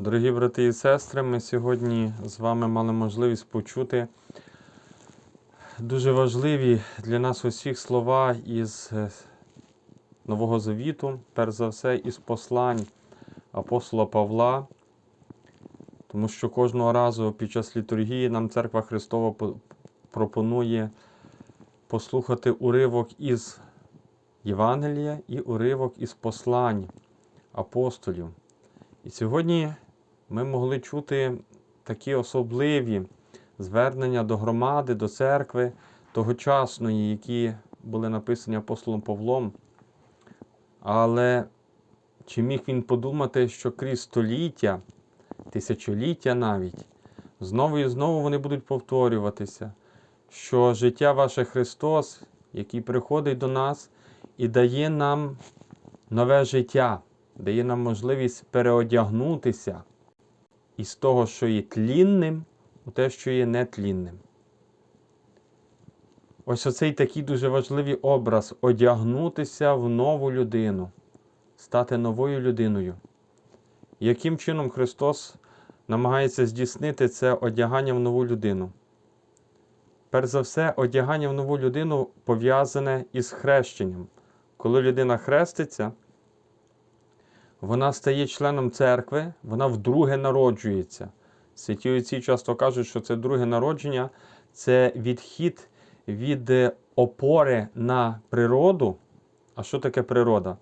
Дорогі брати і сестри, ми сьогодні з вами мали можливість почути дуже важливі для нас усіх слова із е, Нового Завіту, перш за все, із послань апостола Павла, тому що кожного разу під час літургії нам Церква Христова пропонує послухати уривок із Євангелія і уривок із послань апостолів. І сьогодні ми могли чути такі особливі звернення до громади, до церкви тогочасної, які були написані апостолом Павлом. Але чи міг він подумати, що крізь століття, тисячоліття навіть, знову і знову вони будуть повторюватися, що життя ваше Христос, який приходить до нас і дає нам нове життя, дає нам можливість переодягнутися із того, що є тлінним, у те, що є нетлінним. Ось оцей такий дуже важливий образ одягнутися в нову людину, стати новою людиною. Яким чином Христос намагається здійснити це одягання в нову людину? Перш за все, одягання в нову людину пов'язане із хрещенням. Коли людина хреститься, вона стає членом церкви, вона вдруге народжується. Святі отці часто кажуть, що це друге народження це відхід від е, опори на природу. А що таке природа?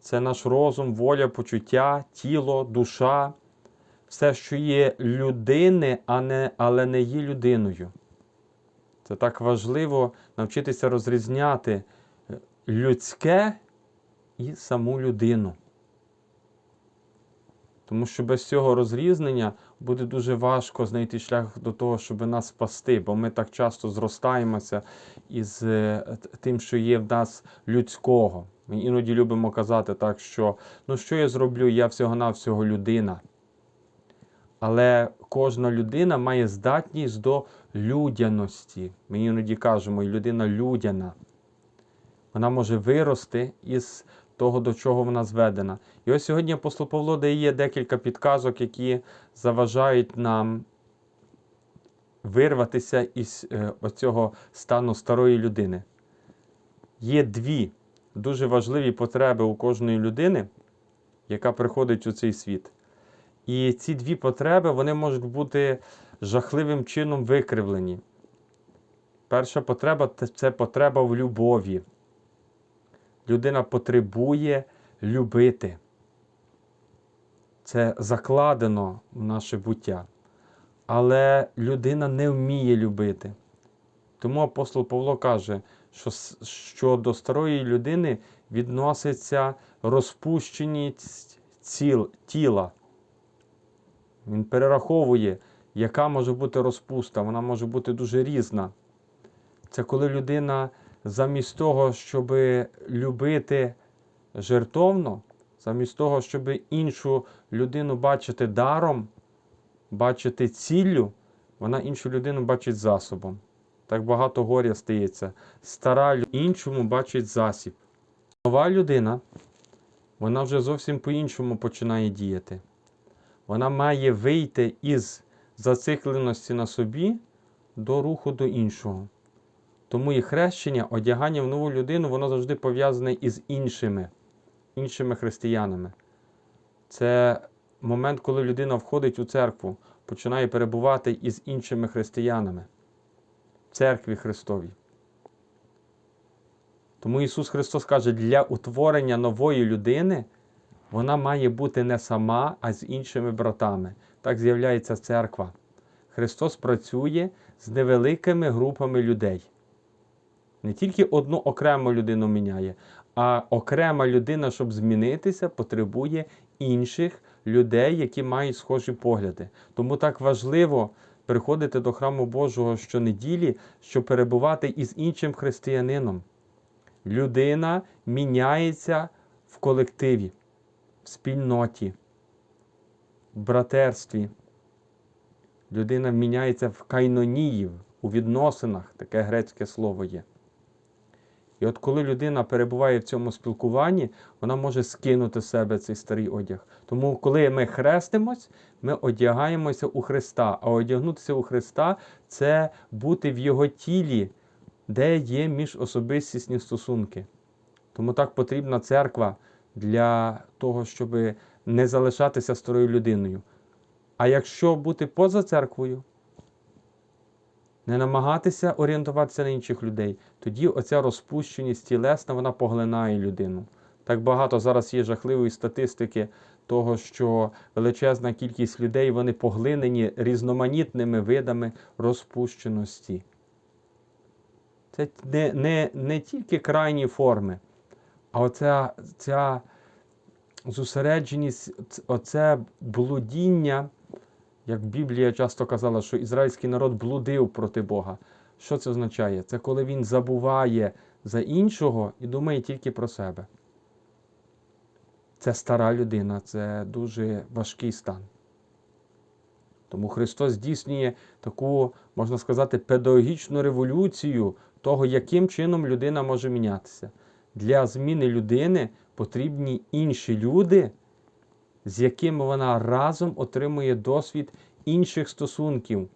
Це наш розум, воля, почуття, тіло, душа, все, що є людини, а не, але не є людиною. Це так важливо навчитися розрізняти е, людське і саму людину. Тому що без цього розрізнення буде дуже важко знайти шлях до того, щоб нас спасти, бо ми так часто зростаємося із е, тим, що є в нас людського. Ми іноді любимо казати так, що ну що я зроблю, я всього-навсього людина. Але кожна людина має здатність до людяності. Ми іноді кажемо, і людина людяна. Вона може вирости із того, до чого вона зведена. І ось сьогодні апостол Павло дає декілька підказок, які заважають нам вирватися із е, оцього стану старої людини. Є дві дуже важливі потреби у кожної людини, яка приходить у цей світ. І ці дві потреби вони можуть бути жахливим чином викривлені. Перша потреба це- це потреба в любові. Людина потребує любити. Це закладено в наше буття. Але людина не вміє любити. Тому апостол Павло каже, що, що до старої людини відноситься розпущеність ціл, тіла. Він перераховує, яка може бути розпуста. Вона може бути дуже різна. Це коли людина замість того, щоб любити жертовно, замість того, щоб іншу людину бачити даром, бачити ціллю, вона іншу людину бачить засобом. Так багато горя стається. Стара іншому бачить засіб. Нова людина, вона вже зовсім по-іншому починає діяти. Вона має вийти із зацикленості на собі до руху до іншого. Тому і хрещення, одягання в нову людину, воно завжди пов'язане із іншими, іншими християнами. Це момент, коли людина входить у церкву, починає перебувати із іншими християнами, в церкві Христовій. Тому Ісус Христос каже, для утворення нової людини вона має бути не сама, а з іншими братами. Так з'являється церква. Христос працює з невеликими групами людей. Не тільки одну окрему людину міняє, а окрема людина, щоб змінитися, потребує інших людей, які мають схожі погляди. Тому так важливо приходити до храму Божого щонеділі, щоб перебувати із іншим християнином. Людина міняється в колективі, в спільноті, в братерстві. Людина міняється в кайнонії, у відносинах, таке грецьке слово є. І от коли людина перебуває в цьому спілкуванні, вона може скинути з себе цей старий одяг. Тому, коли ми хрестимось, ми одягаємося у Христа. А одягнутися у Христа це бути в Його тілі, де є міжособистісні стосунки. Тому так потрібна церква для того, щоб не залишатися старою людиною. А якщо бути поза церквою, не намагатися орієнтуватися на інших людей, тоді оця розпущеність тілесна вона поглинає людину. Так багато зараз є жахливої статистики того, що величезна кількість людей вони поглинені різноманітними видами розпущеності. Це не, не, не тільки крайні форми, а оця ця зосередженість, оце блудіння, як Біблія часто казала, що ізраїльський народ блудив проти Бога. Що це означає? Це коли він забуває за іншого і думає тільки про себе. Це стара людина, це дуже важкий стан. Тому Христос здійснює таку, можна сказати, педагогічну революцію того, яким чином людина може мінятися. Для зміни людини потрібні інші люди, з якими вона разом отримує досвід інших стосунків.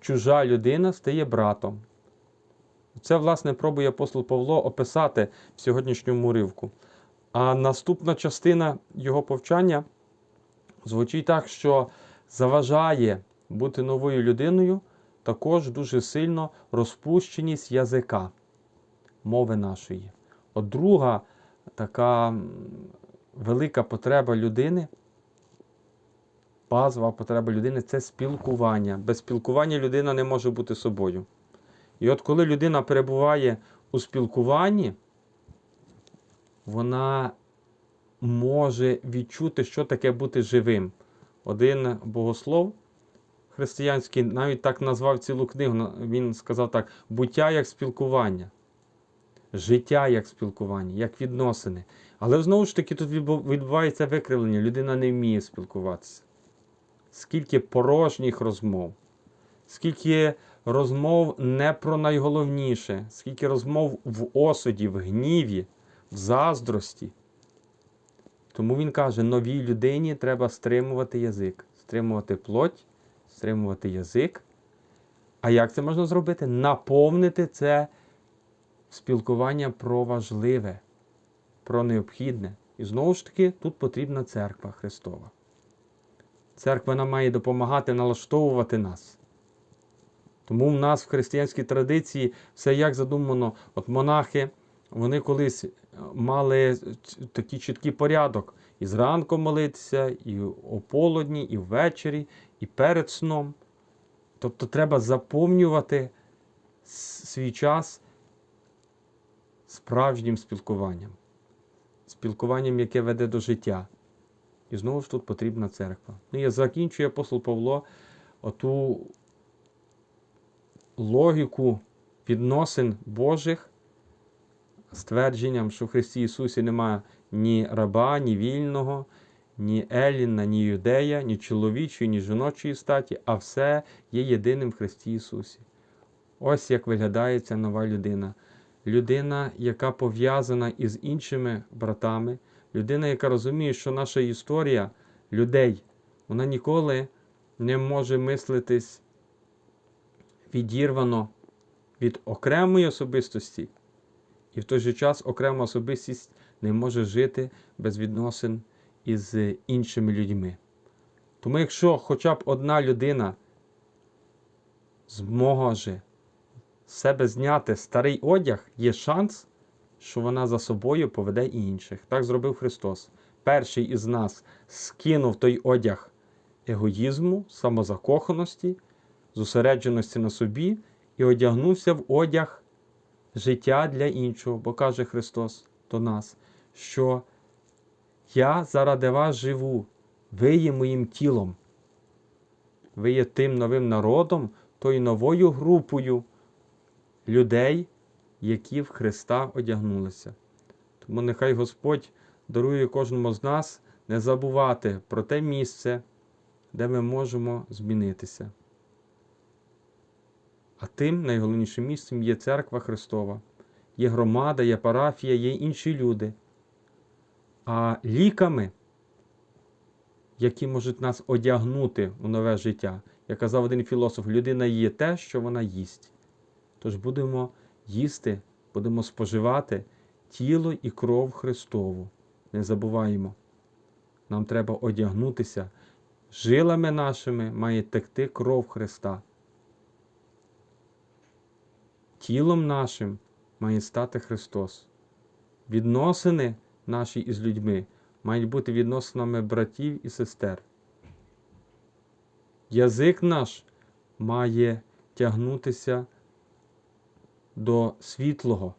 Чужа людина стає братом. Це, власне, пробує апостол Павло описати в сьогоднішньому уривку. А наступна частина його повчання звучить так, що заважає бути новою людиною також дуже сильно розпущеність язика, мови нашої. От друга така велика потреба людини, базова потреба людини це спілкування. Без спілкування людина не може бути собою. І от коли людина перебуває у спілкуванні, вона може відчути, що таке бути живим. Один богослов християнський навіть так назвав цілу книгу. Він сказав так: буття як спілкування, життя як спілкування, як відносини. Але знову ж таки тут відбувається викривлення. Людина не вміє спілкуватися. Скільки порожніх розмов, скільки розмов не про найголовніше, скільки розмов в осуді, в гніві, в заздрості. Тому він каже: новій людині треба стримувати язик, стримувати плоть, стримувати язик. А як це можна зробити? Наповнити це спілкування про важливе, про необхідне. І знову ж таки, тут потрібна церква Христова. Церква нам має допомагати налаштовувати нас. Тому в нас в християнській традиції все як задумано, от монахи, вони колись е, мали такий чіткий порядок. І зранку молитися, і о полудні, і ввечері, і перед сном. Тобто треба заповнювати свій час справжнім спілкуванням, спілкуванням, яке веде до життя. І знову ж тут потрібна церква. Ну, і закінчує апостол Павло оту логіку відносин Божих ствердженням, що в Христі Ісусі немає ні раба, ні вільного, ні Еліна, ні юдея, ні чоловічої, ні жіночої статі, а все є єдиним в Христі Ісусі. Ось як виглядає ця нова людина. Людина, яка пов'язана із іншими братами, людина, яка розуміє, що наша історія людей, вона ніколи не може мислитись відірвано від окремої особистості, і в той же час окрема особистість не може жити без відносин із іншими людьми. Тому, якщо хоча б одна людина зможе себе зняти старий одяг, є шанс, що вона за собою поведе і інших. Так зробив Христос. Перший із нас скинув той одяг егоїзму, самозакоханості, зосередженості на собі і одягнувся в одяг життя для іншого, бо каже Христос до нас, що я заради вас живу, ви є моїм тілом. Ви є тим новим народом, тою новою групою людей, які в Христа одягнулися. Тому нехай Господь дарує кожному з нас не забувати про те місце, де ми можемо змінитися. А тим найголовнішим місцем є церква Христова, є громада, є парафія, є інші люди. А ліками, які можуть нас одягнути у нове життя, як казав один філософ, людина є те, що вона їсть. Тож будемо їсти, будемо споживати тіло і кров Христову. Не забуваємо. Нам треба одягнутися. Жилами нашими має текти кров Христа. Тілом нашим має стати Христос. Відносини наші із людьми мають бути відносинами братів і сестер. Язик наш має тягнутися до світлого.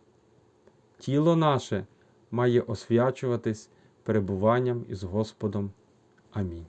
Тіло наше має освячуватись перебуванням із Господом. Амінь.